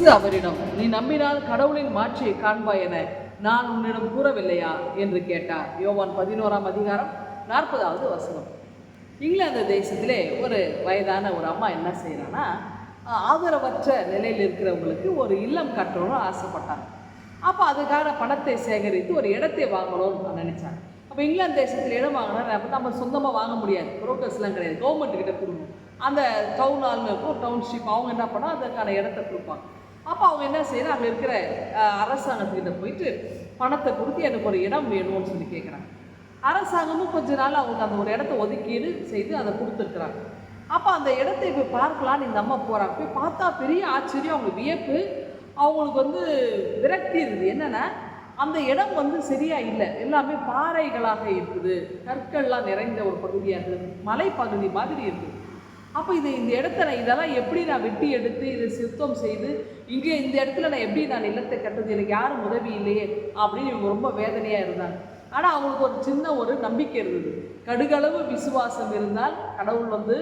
இயேசு அவரிடம் நீ நம்பினால் கடவுளின் மாட்சியை காண்பாய் என நான் உன்னிடம் கூறவில்லையா? என்று கேட்டார். யோவான் பதினோராம் அதிகாரம் நாற்பதாவது வசனம். இங்கிலாந்து தேசத்திலே ஒரு வயதான ஒரு அம்மா என்ன செய்யறான்னா ஆதரவற்ற நிலையில் இருக்கிறவங்களுக்கு ஒரு இல்லம் கட்டணும்னு ஆசைப்பட்டாங்க. அப்போ அதுக்கான பணத்தை சேகரித்து ஒரு இடத்தை வாங்கணும்னு நினைச்சாங்க. அப்போ இங்கிலாந்து தேசத்தில் இடம் வாங்கினா நம்ம- நம்ம சொந்தமாக வாங்க முடியாது. புரோக்கர்ஸ்லாம் கிடையாது. கவர்மெண்ட் கிட்ட கொடுக்கணும். அந்த டவுன் ஆளுநருக்கும் இருக்கும் டவுன்ஷிப் அவங்க என்ன பண்ணால் அதற்கான இடத்த கொடுப்பாங்க. அவங்க என்ன செய்யறாங்க அங்கே இருக்கிற அரசாங்கத்துக்கிட்ட போயிட்டு பணத்தை கொடுத்து எனக்கு ஒரு இடம் வேணும்னு சொல்லி கேட்குறாங்க அரசாங்கமும் கொஞ்ச நாள் அவங்க அந்த ஒரு இடத்த ஒதுக்கீடு செய்து அதை கொடுத்துருக்குறாங்க. அப்போ அந்த இடத்தை போய் பார்க்கலான்னு இந்த அம்மா போகிறாங்க போய் பார்த்தா பெரிய ஆச்சரியம் அவங்க வியப்பு அவங்களுக்கு வந்து விரக்தி இருக்குது என்னென்னா அந்த இடம் வந்து சரியாக இல்லை. எல்லாமே பாறைகளாக இருக்குது. கற்கள்லாம் நிறைந்த ஒரு பகுதியாக இருக்குது. மலைப்பகுதி மாதிரி இருக்குது. அப்போ இது இந்த இடத்த நான் இதெல்லாம் எப்படி நான் வெட்டி எடுத்து இதை சுத்தம் செய்து இங்கே இந்த இடத்துல நான் எப்படி நான் இல்லத்தை கட்டுறது? எனக்கு யாரும் உதவி இல்லையே? அப்படின்னு இவங்க ரொம்ப வேதனையாக இருந்தாங்க. ஆனால் அவங்களுக்கு ஒரு சின்ன ஒரு நம்பிக்கை இருந்தது. கடுகளவு விசுவாசம் இருந்தால் கடவுள் வந்து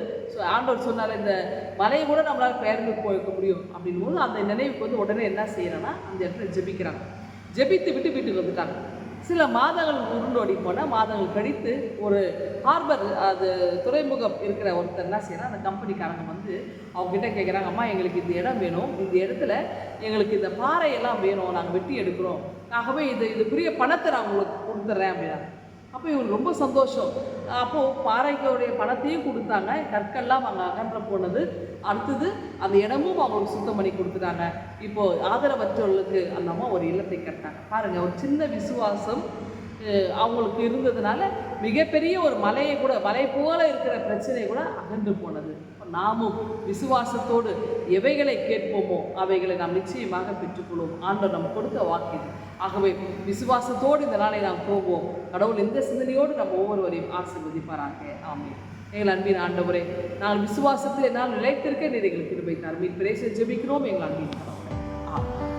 ஆண்டவர் சொன்னார் இந்த மலையை கூட நம்மளால் பெயர்ந்து போய்க்க முடியும். அப்படின்னு போது அந்த நினைவுக்கு வந்து உடனே என்ன செய்யறேன்னா அந்த இடத்துல ஜெபிக்கிறாங்க. ஜெபித்து விட்டு வீட்டுக்கு வந்துட்டாங்க. சில மாதங்கள் உருண்டோடி போனால் மாதங்கள் கழித்து ஒரு ஹார்பர் அது துறைமுகம் இருக்கிற ஒருத்தர் என்ன செய்யறாங்க அந்த கம்பெனிக்காரங்க வந்து அவங்ககிட்ட கேட்குறாங்கம்மா கேட்குறாங்க அம்மா எங்களுக்கு இந்த இடம் வேணும். இந்த இடத்துல எங்களுக்கு இந்த பாறையெல்லாம் வேணும். நாங்கள் வெட்டி எடுக்கிறோம். ஆகவே இது இதுக்குரிய பணத்தை நான் உங்களுக்கு கொடுத்துட்றேன் அப்படின்னா அப்போ இவங்களுக்கு ரொம்ப சந்தோஷம். அப்போது பாறைகளுடைய பணத்தையும் கொடுத்தாங்க. கற்கள்லாம் அவங்க அகன்ற போனது. அடுத்தது அந்த இடமும் அவங்களுக்கு சுத்தம் பண்ணி கொடுத்துட்டாங்க. இப்போ ஆதரவற்றவர்களுக்கு அந்த அம்மா ஒரு இல்லத்தை கட்டினாங்க. பாருங்க ஒரு சின்ன விசுவாசம் அவங்களுக்கு இருந்ததுனால மிகப்பெரிய ஒரு மலையை கூட மலை போல இருக்கிற பிரச்சனை கூட அகன்று போனது. நாமும் விசுவாசத்தோடு எவைகளை கேட்போமோ அவைகளை நாம் நிச்சயமாக பெற்றுக்கொள்வோம். ஆண்டவர் நம்ம கொடுத்த வாக்கியம் ஆகவே விசுவாசத்தோடு இந்த நாளை நாம் போவோம். கடவுள் இந்த சிந்தனையோடு நம்ம ஒவ்வொருவரையும் ஆசீர்வதிப்பாராக. ஆமே எங்கள் அன்பின் ஆண்டவரே நான் விசுவாசத்தில் என்னால் நிலைத்திருக்க நீர் எங்களுக்கு கிருபை தருமீன் மீன் பிரேச ஜெபிக்கிறோம் எங்கள் அன்பின் கடவுளே.